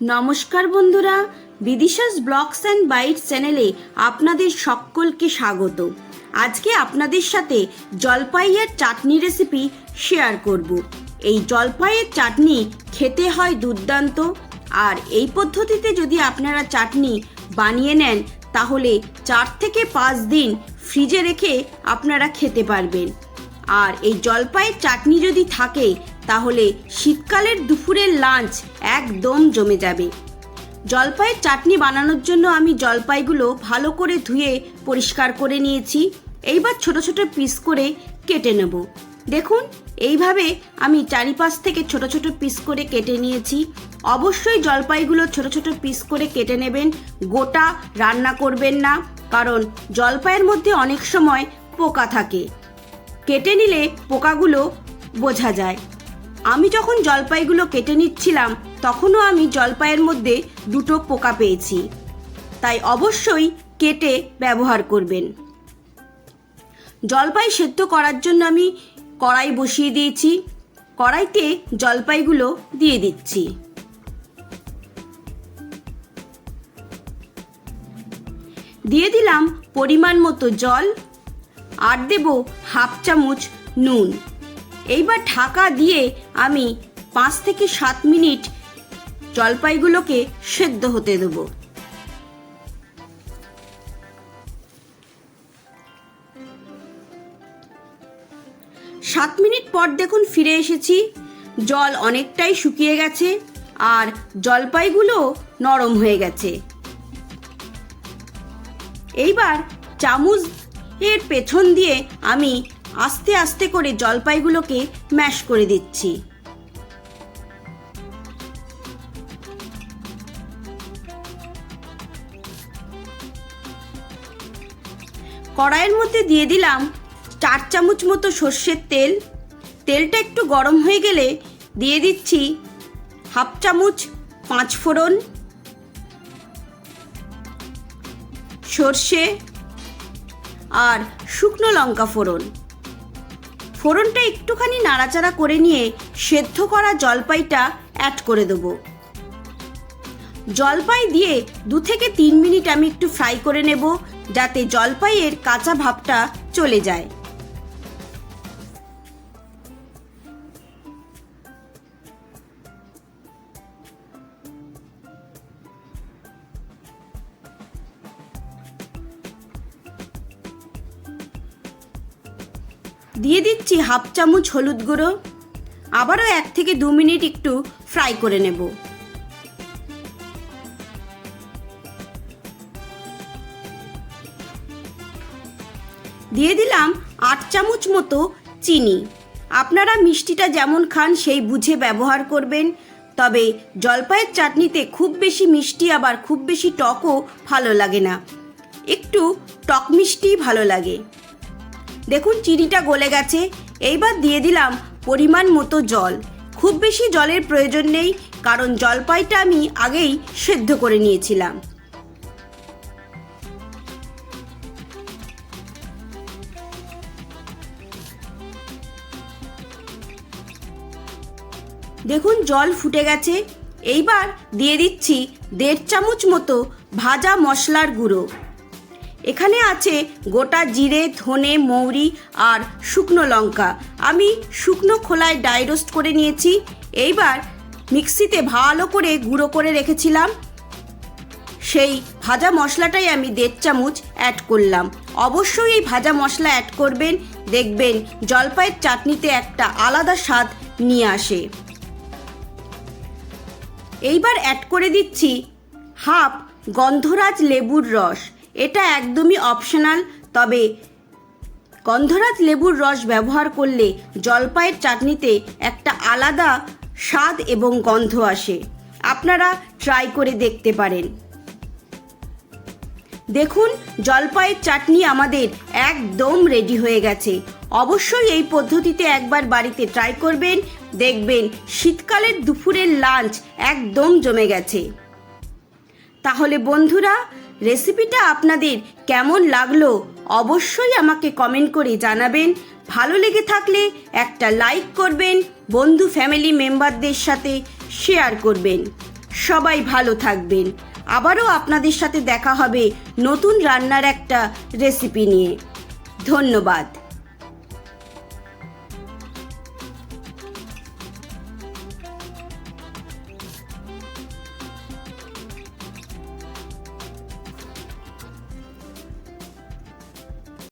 নমস্কার বন্ধুরা, বিদিশাস blogs and byte চ্যানেলে আপনাদের সকলকে স্বাগত। আজকে আপনাদের সাথে জলপাইয়ের চাটনি রেসিপি শেয়ার করব। এই জলপাইয়ের চাটনি খেতে হয় দুর্দান্ত। আর এই পদ্ধতিতে যদি আপনারা চাটনি বানিয়ে নেন, তাহলে চার থেকে পাঁচ দিন ফ্রিজে রেখে আপনারা খেতে পারবেন। আর এই জলপাইয়ের চাটনি যদি থাকে তাহলে শীতকালের দুপুরের লাঞ্চ একদম জমে যাবে। জলপাইয়ের চাটনি বানানোর জন্য আমি জলপাইগুলো ভালো করে ধুয়ে পরিষ্কার করে নিয়েছি। এইবার ছোট ছোট পিস করে কেটে নেব। দেখুন, এইভাবে আমি চারিপাশ থেকে ছোট ছোট পিস করে কেটে নিয়েছি। অবশ্যই জলপাইগুলো ছোট ছোট পিস করে কেটে নেবেন। গোটা রান্না করবেন না, কারণ জলপাইয়ের মধ্যে অনেক সময় পোকা থাকে। কেটে নিলে পোকাগুলো বোঝা যায়। আমি যখন জলপাইগুলো কেটে নিচ্ছিলাম, তখনও আমি জলপাইয়ের মধ্যে দুটো পোকা পেয়েছি। তাই অবশ্যই কেটে ব্যবহার করবেন। জলপাই সেদ্ধ করার জন্য আমি কড়াই বসিয়ে দিয়েছি। কড়াইতে জলপাইগুলো দিয়ে দিচ্ছি। দিয়ে দিলাম পরিমাণ মতো জল। আর দেব হাফ চামচ নুন। এইবার ঢাকা দিয়ে আমি পাঁচ থেকে সাত মিনিট জলপাইগুলোকে সেদ্ধ হতে দেব। সাত মিনিট পর দেখুন ফিরে এসেছি। জল অনেকটাই শুকিয়ে গেছে আর জলপাইগুলো নরম হয়ে গেছে। এইবার চামচ এর পেছন দিয়ে আমি আস্তে আস্তে করে জলপাইগুলোকে ম্যাশ করে দিচ্ছি। কড়াইয়ের মধ্যে দিয়ে দিলাম চার চামচ মতো সর্ষের তেল। তেলটা একটু গরম হয়ে গেলে দিয়ে দিচ্ছি হাফ চামচ পাঁচ ফোড়ন। সর্ষে আর শুকনো লঙ্কা ফোড়ন। ফোড়নটা একটুখানি নাড়াচাড়া করে নিয়ে সেদ্ধ করা জলপাইটা অ্যাড করে দেব। জলপাই দিয়ে দু থেকে তিন মিনিট আমি একটু ফ্রাই করে নেব, যাতে জলপাইয়ের কাঁচা ভাবটা চলে যায়। দিয়ে দিচ্ছি হাফ চামচ হলুদ গুঁড়ো। আবারও এক থেকে দু মিনিট একটু ফ্রাই করে নেব। দিয়ে দিলাম আট চামচ মতো চিনি। আপনারা মিষ্টিটা যেমন খান সেই বুঝে ব্যবহার করবেন। তবে জলপাইয়ের চাটনিতে খুব বেশি মিষ্টি আবার খুব বেশি টকও ভালো লাগে না। একটু টক মিষ্টিই ভালো লাগে। দেখুন চিনিটা গলে গেছে। এইবার দিয়ে দিলাম পরিমাণ মতো জল। খুব বেশি জলের প্রয়োজন নেই, কারণ জলপাইটা আমি আগেই সেদ্ধ করে নিয়েছিলাম। দেখুন জল ফুটে গেছে। এইবার দিয়ে দিচ্ছি দেড় চামচ মতো ভাজা মশলার গুঁড়ো। এখানে আছে গোটা জিরে, ধনে, মৌরি আর শুকনো লঙ্কা। আমি শুকনো খোলায় ডাই রোস্ট করে নিয়েছি। এইবার মিক্সিতে ভালো করে গুঁড়ো করে রেখেছিলাম। সেই ভাজা মশলাটাই আমি দেড় চামচ অ্যাড করলাম। অবশ্যই এই ভাজা মশলা অ্যাড করবেন। দেখবেন জলপাইয়ের চাটনিতে একটা আলাদা স্বাদ নিয়ে আসে। এইবার অ্যাড করে দিচ্ছি হাফ গন্ধরাজ লেবুর রস। এটা একদমই অপশনাল তবে গন্ধরাজ লেবুর রস ব্যবহার করলে জলপাইয়ের চাটনিতে একটা আলাদা স্বাদ এবং গন্ধ আসে। আপনারা ট্রাই করে দেখতে পারেন। দেখুন, জলপাইয়ের চাটনি আমাদের একদম রেডি হয়ে গেছে। অবশ্যই এই পদ্ধতিতে একবার বাড়িতে ট্রাই করবেন, দেখবেন শীতকালের দুপুরের লাঞ্চ একদম জমে গেছে। তাহলে বন্ধুরা রেসিপিটা আপনাদের কেমন লাগল অবশ্যই আমাকে কমেন্ট করে জানাবেন। ভালো লেগে থাকলে একটা লাইক করবেন, বন্ধু ফ্যামিলি মেম্বারদের সাথে শেয়ার করবেন। সবাই ভালো থাকবেন। আবারও আপনাদের সাথে দেখা হবে নতুন রান্নার একটা রেসিপি নিয়ে। ধন্যবাদ।